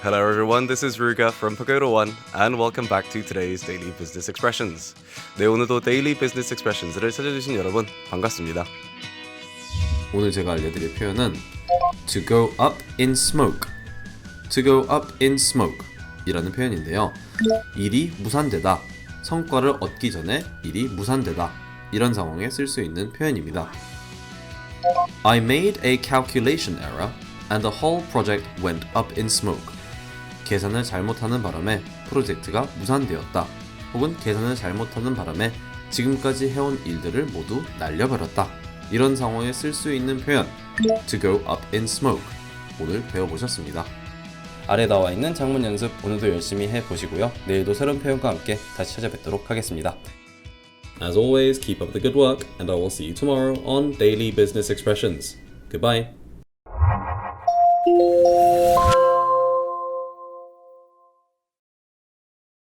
Hello, everyone. This is Ruga from Pagoda One, and welcome back to today's Daily Business Expressions. 네, 오늘도 Daily Business Expressions를 찾아주신 여러분 반갑습니다. 오늘 제가 알려드릴 표현은 to go up in smoke, to go up in smoke 이라는 표현인데요. 일이 무산되다, 성과를 얻기 전에 일이 무산되다 이런 상황에 쓸 수 있는 표현입니다. I made a calculation error and the whole project went up in smoke. 계산을 잘못하는 바람에 프로젝트가 무산되었다. 혹은 계산을 잘못하는 바람에 지금까지 해온 일들을 모두 날려버렸다. 이런 상황에 쓸 수 있는 표현 to go up in smoke 오늘 배워보셨습니다. 아래 나와 있는 장문 연습 오늘도 열심히 해보시고요. 내일도 새로운 표현과 함께 다시 찾아뵙도록 하겠습니다. As always, keep up the good work, and I will see you tomorrow on Daily Business Expressions. Goodbye.